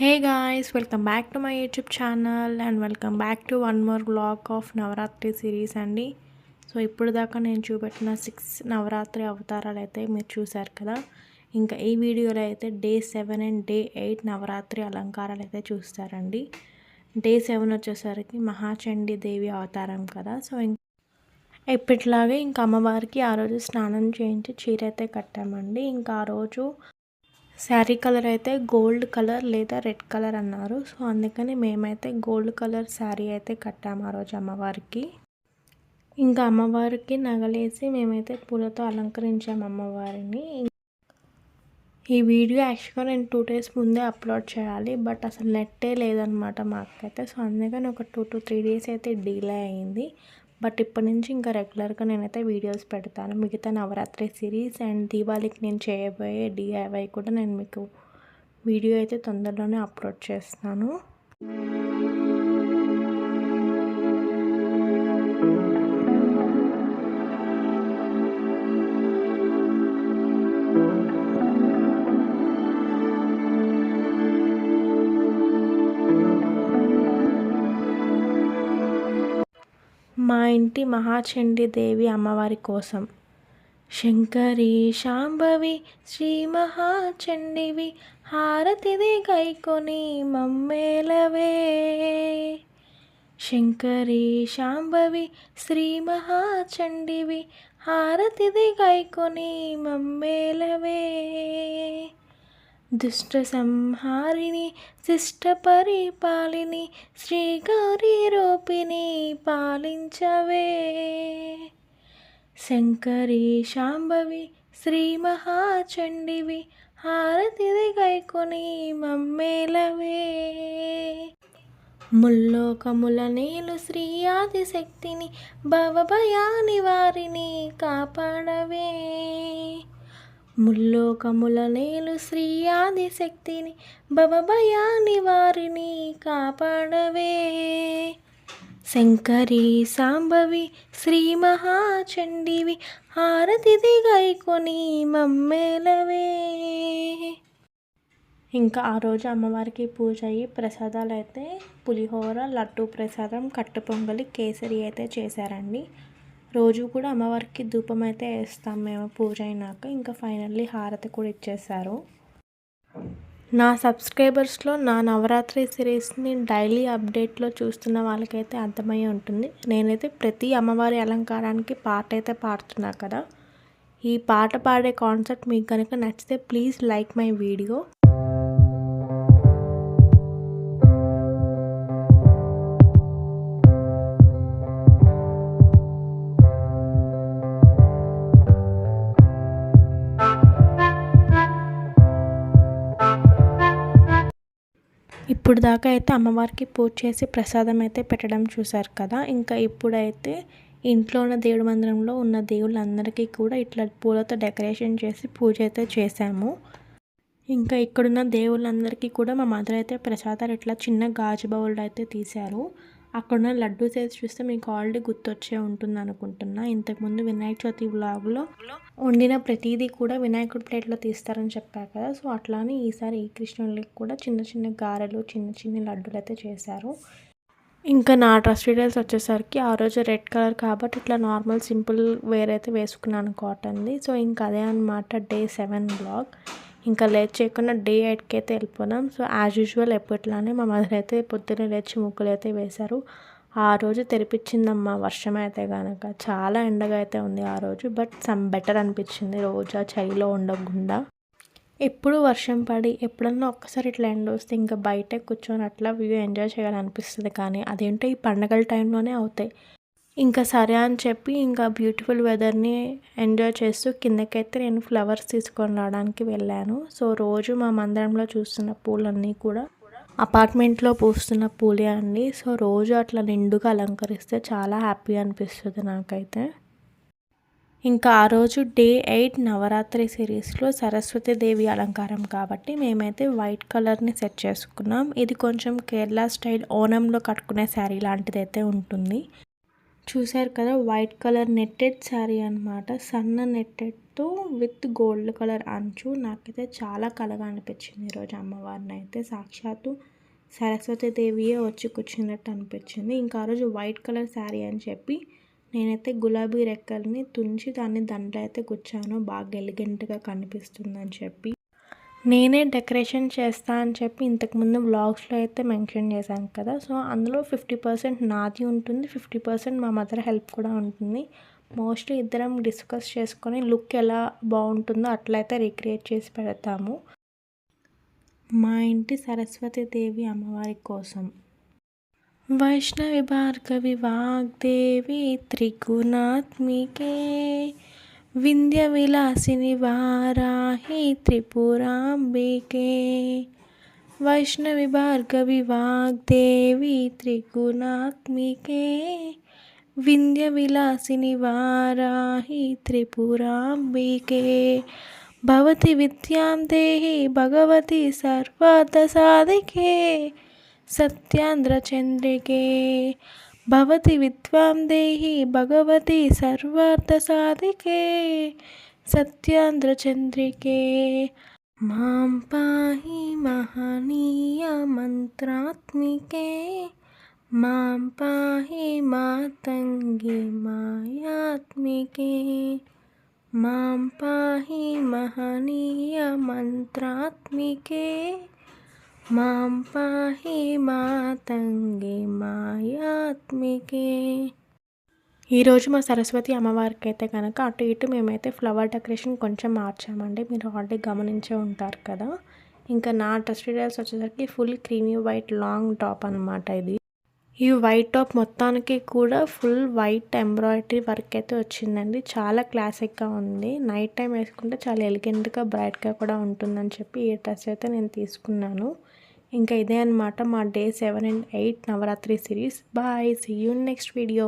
Hey guys welcome back to my YouTube channel and welcome back to one more vlog of Navratri series అండి. So ఇప్పుడు దాకా నేను చూపెట్టిన six Navratri అవతారాలు అయితే మీరు చూశారు కదా. ఇంకా ఈ వీడియోలో అయితే day seven and day eight Navratri అలంకారాలు అయితే చూస్తారండి. డే సెవెన్ వచ్చేసరికి మహాచండీ దేవి అవతారం కదా. సో ఎప్పటిలాగే ఇంకా అమ్మవారికి ఆ రోజు స్నానం చేయించి చీర అయితే కట్టామండి. ఇంకా ఆ రోజు శారీ కలర్ అయితే గోల్డ్ కలర్ లేదా రెడ్ కలర్ అన్నారు. సో అందుకని మేమైతే గోల్డ్ కలర్ శారీ అయితే కట్టాము ఆ రోజు అమ్మవారికి. ఇంకా అమ్మవారికి నగలేసి మేమైతే పూలతో అలంకరించాము అమ్మవారిని. ఈ వీడియో యాక్చువల్గా నేను టూ డేస్ ముందే అప్లోడ్ చేయాలి బట్ అసలు నెట్టే లేదనమాట మాకైతే. సో అందుకని ఒక టూ టు త్రీ డేస్ అయితే డిలే అయింది. బట్ ఇప్పటి నుంచి ఇంకా రెగ్యులర్గా నేనైతే వీడియోస్ పెడతాను. మిగతా నవరాత్రి సిరీస్ అండ్ దీపావళికి నేను చేయబోయే డిఐవై కూడా నేను మీకు వీడియో అయితే తొందరలోనే అప్లోడ్ చేస్తాను. మా ఇంటి మహాచండీ దేవి అమ్మవారి కోసం. శంకరి శాంభవి శ్రీ మహాచండివి హారతిది గైకొని మమ్మేలవే. శంకరి శాంభవి శ్రీ మహాచండివి హారతిది గైకొని మమ్మేలవే. దుష్ట సంహారిణి శిష్ట పరిపాలిని శ్రీగారి రూపిణి పాలించవే. శంకరి శాంభవి శ్రీ మహాచండివి హారతిది గైకొని మమ్మేలవే. ముల్లోకముల నేలు శ్రీ ఆదిశక్తిని భవభయాని వారిని కాపాడవే. ముల్లోకముల నేలు శ్రీ ఆదిశక్తిని భవభయాని వారిని కాపాడవే. శంకరి సాంబవి శ్రీ మహాచండివి హారతి దిగైకొని మమ్మేలవే. ఇంకా ఆ రోజు అమ్మవారికి పూజ అయ్యి ప్రసాదాలు అయితే పులిహోర లడ్డు ప్రసాదం కట్టు పొంగలి కేసరి అయితే చేశారండి. రోజు కూడా అమ్మవారికి ధూపం అయితే వేస్తాం మేము పూజ అయినాక. ఇంకా ఫైనల్లీ హారతి కూడా ఇచ్చేసారు నా సబ్స్క్రైబర్స్లో నా నవరాత్రి సిరీస్ని డైలీ అప్డేట్లో చూస్తున్న వాళ్ళకైతే అర్థమయ్యే ఉంటుంది. నేనైతే ప్రతి అమ్మవారి అలంకారానికి పాట అయితే పాడుతున్నా కదా. ఈ పాట పాడే కాన్సెప్ట్ మీకు కనుక నచ్చితే ప్లీజ్ లైక్ మై వీడియో. ఇప్పుడు దాకా అయితే అమ్మవారికి పూజ చేసి ప్రసాదం అయితే పెట్టడం చూసారు కదా. ఇంకా ఇప్పుడైతే ఇంట్లో ఉన్న దేవుడి మందిరంలో ఉన్న దేవుళ్ళందరికీ కూడా ఇట్లా పూలతో డెకరేషన్ చేసి పూజ అయితే చేశాము. ఇంకా ఇక్కడున్న దేవుళ్ళందరికీ కూడా మా మదర్ అయితే ప్రసాదాలు ఇట్లా చిన్న గాజు బౌళ్ళు అయితే తీశారు. అక్కడున్న లడ్డు సైజ్ చూస్తే మీకు ఆల్రెడీ గుర్తొచ్చే ఉంటుంది అనుకుంటున్నా. ఇంతకుముందు వినాయక చవితి వ్లాగ్లో వండిన ప్రతిదీ కూడా వినాయకుడి ప్లేట్లో తీస్తారని చెప్పారు కదా. సో అట్లానే ఈసారి ఈ కృష్ణుడికి కూడా చిన్న చిన్న గారెలు చిన్న చిన్న లడ్డూలు అయితే చేశారు. ఇంకా నా డ్రెస్ డీటెయిల్స్ వచ్చేసరికి ఆ రోజు రెడ్ కలర్ కాబట్టి ఇట్లా నార్మల్ సింపుల్ వేర్ అయితే వేసుకున్నాను కాటన్ది. సో ఇంకా అదే అనమాట డే సెవెన్ బ్లాగ్. ఇంకా లేట్ చేయకుండా డే ఎయిట్కి అయితే వెళ్ళిపోదాం. సో యాజ్ యూజువల్ ఎప్పట్లానే మా మదర్ అయితే పొద్దున్నే లేచి ముగ్గులు అయితే వేశారు. ఆ రోజు తెరిపించిందమ్మా వర్షం అయితే కనుక చాలా ఎండగా అయితే ఉంది ఆ రోజు బట్ సమ్ బెటర్ అనిపించింది రోజు చలిలో ఉండకుండా. ఎప్పుడు వర్షం పడి ఎప్పుడన్నా ఒక్కసారి ఇట్లా ఎండ వస్తే ఇంకా బయట కూర్చొని అట్లా వ్యూ ఎంజాయ్ చేయాలనిపిస్తుంది కానీ అదేంటో ఈ పండగల టైంలోనే అవుతాయి. ఇంకా సరే అని చెప్పి ఇంకా బ్యూటిఫుల్ వెదర్ని ఎంజాయ్ చేస్తూ కిందకైతే నేను ఫ్లవర్స్ తీసుకొని రావడానికి వెళ్ళాను. సో రోజు మా మందిరంలో చూస్తున్న పూలన్నీ కూడా అపార్ట్మెంట్లో పూస్తున్న పూలే అండి. సో రోజు అట్లా నిండుగా అలంకరిస్తే చాలా హ్యాపీ అనిపిస్తుంది నాకైతే. ఇంకా ఆ రోజు డే ఎయిట్ నవరాత్రి సిరీస్లో సరస్వతి దేవి అలంకారం కాబట్టి మేమైతే వైట్ కలర్ని సెట్ చేసుకున్నాం. ఇది కొంచెం కేరళ స్టైల్ ఓనంలో కట్టుకునే శారీ లాంటిది అయితే ఉంటుంది. చూసారు కదా వైట్ కలర్ నెట్టెడ్ శారీ అనమాట సన్న నెట్టెడ్తో విత్ గోల్డ్ కలర్ అంచు. నాకైతే చాలా కలగా అనిపించింది ఈరోజు అమ్మవారిని అయితే సాక్షాత్తు సరస్వతీదేవియే వచ్చి కూర్చున్నట్టు అనిపించింది. ఇంకా ఆ రోజు వైట్ కలర్ శారీ అని చెప్పి నేనైతే గులాబీ రెక్కల్ని తుంచి దాన్ని దండలో అయితే కూర్చాను బాగా ఎలిగెంట్గా కనిపిస్తుందని చెప్పి. నేనే డెకరేషన్ చేస్తా అని చెప్పి ఇంతకుముందు బ్లాగ్స్లో అయితే మెన్షన్ చేశాను కదా. సో అందులో ఫిఫ్టీ పర్సెంట్ నాది ఉంటుంది ఫిఫ్టీ పర్సెంట్ మా మదర్ హెల్ప్ కూడా ఉంటుంది. మోస్ట్లీ ఇద్దరం డిస్కస్ చేసుకొని లుక్ ఎలా బాగుంటుందో అట్లయితే రిక్రియేట్ చేసి పెడతాము. మా ఇంటి సరస్వతి దేవి అమ్మవారి కోసం. వైష్ణవి భార్గవి వాగ్దేవి త్రిగుణాత్మికే వింధ్య విలాసిని వారాహి త్రిపురాంబికే. వైష్ణవి భార్గవి వాగ్దేవి త్రిగుణాత్మికే. వింధ్య విలాసిని వారాహి త్రిపురాంబికే. భవతి విద్యాం దేహి భగవతి సర్వార్థసాధికే సత్యాంధ్రచంద్రికే భవతి విద్వాం దేహి భగవతి సర్వార్థ సర్వార్థసాధికే సత్యాంధ్రచంద్రికే. మాం పాహి మహనీయ మంత్రాత్మికే మాం పాహి మాతంగి మాయాత్మికే. మాం పాహి మహనీయ మంత్రాత్మికే మాం పాహి మాతంగి మాయాత్మికే ఈరోజు మా సరస్వతి అమ్మవారికి అయితే కనుక అటు ఇటు మేమైతే ఫ్లవర్ డెకరేషన్ కొంచెం మార్చామండి. మీరు ఆల్రెడీ గమనించే ఉంటారు కదా. ఇంకా నా డ్రెస్ డీటెయిల్స్ వచ్చేసరికి full creamy white long top అనమాట ఇది. ఈ వైట్ టాప్ మొత్తానికి కూడా ఫుల్ వైట్ ఎంబ్రాయిడరీ వర్క్ అయితే వచ్చిందండి. చాలా క్లాసిక్గా ఉంది. నైట్ టైం వేసుకుంటే చాలా ఎలిగెంట్గా బ్రైట్గా కూడా ఉంటుందని చెప్పి ఈ డ్రెస్ అయితే నేను తీసుకున్నాను. ఇంకా ఇదే అనమాట మా day seven and eight Navratri series. Bye. See you next video